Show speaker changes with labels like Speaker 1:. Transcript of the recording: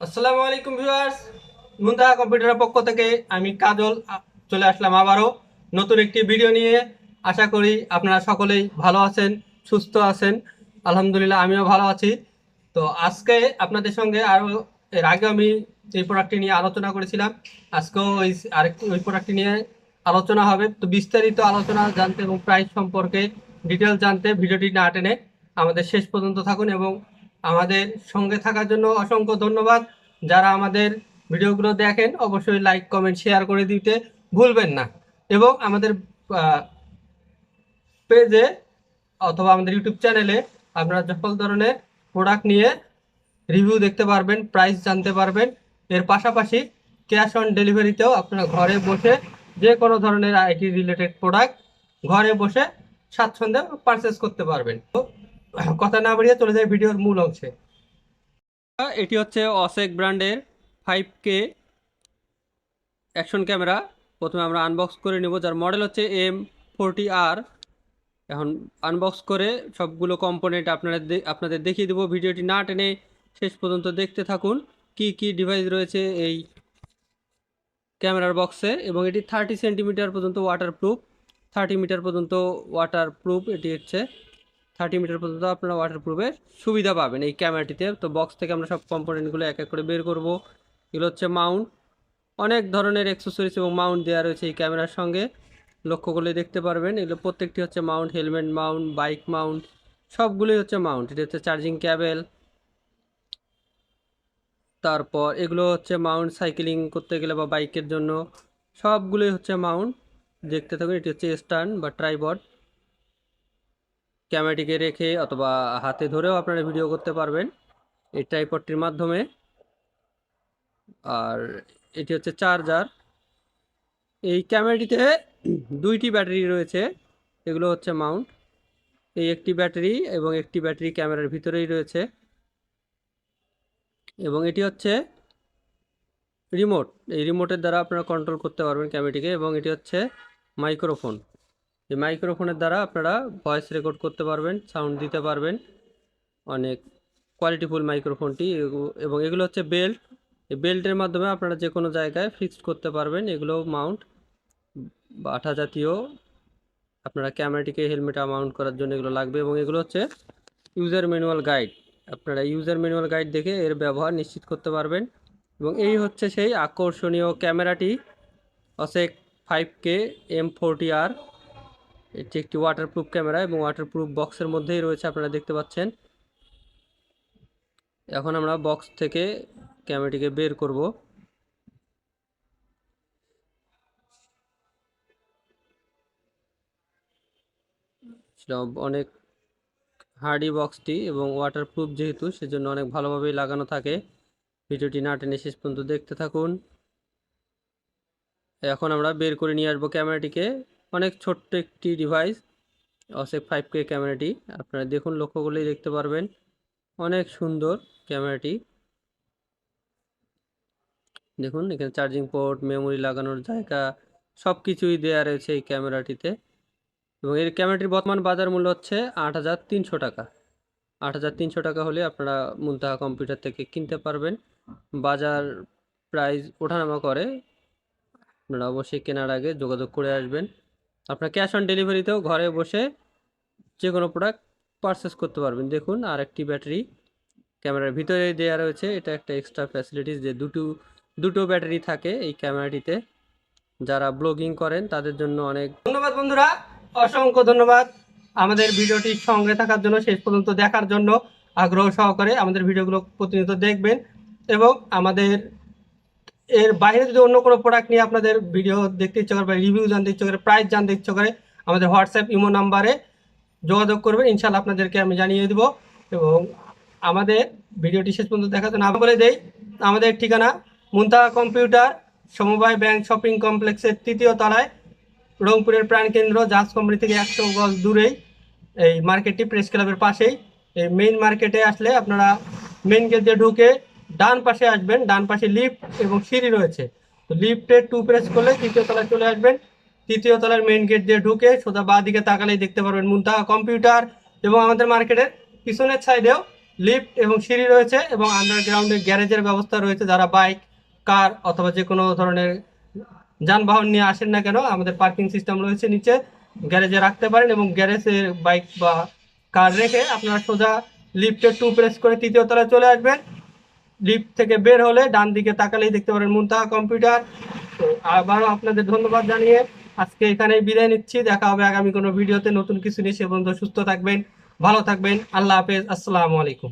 Speaker 1: আসসালামু আলাইকুম ভিউয়ার্স। মুন্তাহা কম্পিউটারের পক্ষ থেকে আমি কাজল চলে আসলাম আবারও নতুন একটি ভিডিও নিয়ে। আশা করি আপনারা সকলেই ভালো আছেন, সুস্থ আছেন। আলহামদুলিল্লাহ, আমিও ভালো আছি। তো আজকে আপনাদের সঙ্গে আরও, এর আগে আমি এই প্রোডাক্টটি নিয়ে আলোচনা করেছিলাম। আজকেও ওই আরেকটি ওই প্রোডাক্টটি নিয়ে আলোচনা হবে। তো বিস্তারিত আলোচনা জানতে এবং প্রাইস সম্পর্কে ডিটেলস জানতে ভিডিওটি না টেনে আমাদের শেষ পর্যন্ত থাকুন এবং আমাদের সঙ্গে থাকার জন্য অসংখ্য ধন্যবাদ। যারা আমাদের ভিডিওগুলো দেখেন, অবশ্যই লাইক কমেন্ট শেয়ার করে দিতে ভুলবেন না। এবং আমাদের পেজে অথবা আমাদের ইউটিউব চ্যানেলে আপনারা সকল ধরনের প্রোডাক্ট নিয়ে রিভিউ দেখতে পারবেন প্রাইস জানতে পারবেন। এর পাশাপাশি ক্যাশ অন ডেলিভারিতেও আপনারা ঘরে বসে যে কোনো ধরনের আইটি রিলেটেড প্রোডাক্ট ঘরে বসে স্বাচ্ছন্দ্যে পারচেস করতে পারবেন। তো কথা না বাড়িয়ে চলে যায় ভিডিওর মূল অংশে। এটি হচ্ছে অসেক ব্র্যান্ডের ফাইভ কে অ্যাকশন ক্যামেরা। প্রথমে আমরা আনবক্স করে নেব, যার মডেল হচ্ছে এম ফোরটি আর। এখন আনবক্স করে সবগুলো কম্পোনেন্ট আপনারা আপনাদের দেখিয়ে দেবো। ভিডিওটি না টেনে শেষ পর্যন্ত দেখতে থাকুন, কি কি ডিভাইস রয়েছে এই ক্যামেরার বক্সে এবং এটি থার্টি সেন্টিমিটার পর্যন্ত ওয়াটারপ্রুফ থার্টি মিটার পর্যন্ত ওয়াটারপ্রুফ এটি হচ্ছে থার্টি মিটার পর্যন্ত আপনারা ওয়াটারপ্রুফের সুবিধা পাবেন এই ক্যামেরাটিতে তো বক্স থেকে আমরা সব কম্পোনেন্টগুলো এক এক করে বের করব। এগুলো হচ্ছে মাউন্ট অনেক ধরনের অ্যাক্সেসরিজ এবং মাউন্ট দেওয়া রয়েছে এই ক্যামেরার সঙ্গে। লক্ষ্য করলে দেখতে পারবেন, এগুলো প্রত্যেকটি হচ্ছে mount helmet mount bike mount সবগুলোই হচ্ছে মাউন্ট এটা হচ্ছে চার্জিং ক্যাবেল তারপর এগুলো হচ্ছে মাউন্ট সাইকেলিং করতে গেলে বা বাইকের জন্য। সবগুলোই হচ্ছে মাউন্ট দেখতে থাকুন, এটি হচ্ছে স্ট্যান্ড বা ট্রাইবড ক্যামেরাটিকে রেখে অথবা হাতে ধরেও আপনারা ভিডিও করতে পারবেন এই ট্রাইপডটির মাধ্যমে। আর এটি হচ্ছে চার্জার এই ক্যামেরাটিতে দুইটি ব্যাটারি রয়েছে, এগুলো হচ্ছে মাউন্ট এই একটি ব্যাটারি এবং একটি ব্যাটারি ক্যামেরার ভিতরেই রয়েছে। এবং এটি হচ্ছে রিমোট এই রিমোটের দ্বারা আপনারা কন্ট্রোল করতে পারবেন ক্যামেরাটিকে এবং এটি হচ্ছে মাইক্রোফোন এই মাইক্রোফোনের দ্বারা আপনারা ভয়েস রেকর্ড করতে পারবেন সাউন্ড দিতে পারবেন। অনেক কোয়ালিটিফুল মাইক্রোফোনটি এবং এগুলো হচ্ছে বেল্ট এই বেল্টের মাধ্যমে আপনারা যে কোনো জায়গায় ফিক্সড করতে পারবেন। এগুলো মাউন্ট বাটা জাতীয় আপনারা ক্যামেরাটিকে হেলমেটে মাউন্ট করার জন্য এগুলো লাগবে, এবং এগুলো হচ্ছে ইউজার ম্যানুয়াল গাইড আপনারা ইউজার ম্যানুয়াল গাইড দেখে এর ব্যবহার নিশ্চিত করতে পারবেন। এবং এই হচ্ছে সেই আকর্ষণীয় ক্যামেরাটি Ausek five K M forty আর এটি একটি ওয়াটারপ্রুফ ক্যামেরা এবং ওয়াটারপ্রুফ বক্সের মধ্যেই রয়েছে, আপনারা দেখতে পাচ্ছেন। এখন আমরা বক্স থেকে ক্যামেরাটিকে বের করব। অনেক হার্ডি বক্সটি এবং ওয়াটারপ্রুফ যেহেতু, সেজন্য অনেক ভালোভাবেই লাগানো থাকে। ভিডিওটি না টেনে শেষ পর্যন্ত দেখতে থাকুন। এখন আমরা বের করে নিয়ে আসব ক্যামেরাটিকে অনেক ছোট্ট একটি ডিভাইস অসেক ফাইভ কে ক্যামেরাটি আপনারা দেখুন লক্ষ্য করলেই দেখতে পারবেন। অনেক সুন্দর ক্যামেরাটি দেখুন, এখানে চার্জিং পোর্ট মেমোরি লাগানোর জায়গা সব কিছুই দেওয়া রয়েছে এই ক্যামেরাটিতে এবং এর ক্যামেরাটির বর্তমান বাজার মূল্য হচ্ছে আট হাজার তিনশো টাকা। আট হাজার তিনশো টাকা হলে আপনারা মুনতাহা কম্পিউটার থেকে কিনতে পারবেন। বাজার প্রাইস ওঠানামা করে। আপনারা অবশ্যই কেনার আগে যোগাযোগ করে আসবেন। আপনার ক্যাশ অন ডেলিভারিতেও ঘরে বসে যে কোনো প্রোডাক্ট পারচেস করতে পারবেন। দেখুন আর একটি ব্যাটারি ক্যামেরার ভিতরে দেওয়া রয়েছে। এটা একটা এক্সট্রা ফ্যাসিলিটিস যে দুটো দুটো ব্যাটারি থাকে এই ক্যামেরাটিতে যারা ব্লগিং করেন, তাদের জন্য অনেক ধন্যবাদ বন্ধুরা। অসংখ্য ধন্যবাদ আমাদের ভিডিওটির সঙ্গে থাকার জন্য, শেষ পর্যন্ত দেখার জন্য। আগ্রহ সহকারে আমাদের ভিডিওগুলো প্রতিনিয়ত দেখবেন এবং আমাদের এর বাইরে যদি অন্য কোনো প্রোডাক্ট নিয়ে আপনাদের ভিডিও দেখতে ইচ্ছে করে বা রিভিউ জানতে ইচ্ছে করে প্রাইস জানতে ইচ্ছে করে, আমাদের হোয়াটসঅ্যাপ ইমো নাম্বারে যোগাযোগ করবেন। ইনশাল্লাহ আপনাদেরকে আমি জানিয়ে দেবো এবং আমাদের ভিডিওটি শেষ পর্যন্ত দেখার জন্য আমি বলে দেই। আমাদের ঠিকানা মুন্তাহা কম্পিউটার, সমবায় ব্যাংক শপিং কমপ্লেক্সের তৃতীয় তলায়, রংপুরের প্রাণকেন্দ্র জাহাজ কোম্পানি থেকে একশো গজ দূরেই, এই মার্কেটটি প্রেস ক্লাবের পাশেই। এই মেইন মার্কেটে আসলে আপনারা মেইন গেট দিয়ে ঢুকে ডান পাশে আসবেন, ডান পাশে লিফট এবং সিঁড়ি রয়েছে। তো লিফটে টু প্রেস করলে তৃতীয় তলায় চলে আসবেন। তৃতীয় তলার মেইন গেট দিয়ে ঢুকে সোজা বাঁ দিকে তাকালেই দেখতে পারবেন মুন্তাহা কম্পিউটার এবং আমাদের মার্কেটের পিছনের সাইডেও লিফট এবং সিঁড়ি রয়েছে এবং আন্ডারগ্রাউন্ডে গ্যারেজের ব্যবস্থা রয়েছে। যারা বাইক কার অথবা যে কোনো ধরনের যানবাহন নিয়ে আসেন না কেন, আমাদের পার্কিং সিস্টেম রয়েছে নিচে। গ্যারেজে রাখতে পারেন এবং গ্যারেজে বাইক বা কার রেখে আপনারা সোজা লিফটে টু প্রেস করে তৃতীয় তলায় চলে আসবেন। লিফট থেকে বের হলে ডান দিকে তাকালেই দেখতে পারেন মুনতাহা কম্পিউটার। তো আবারও আপনাদের ধন্যবাদ জানিয়ে আজকে এখানেই বিদায় নিচ্ছি। দেখা হবে আগামী কোনো ভিডিওতে। নতুন কিছু নিয়ে সে পর্যন্ত সুস্থ থাকবেন, ভালো থাকবেন। আল্লাহ হাফেজ। আসসালামু আলাইকুম।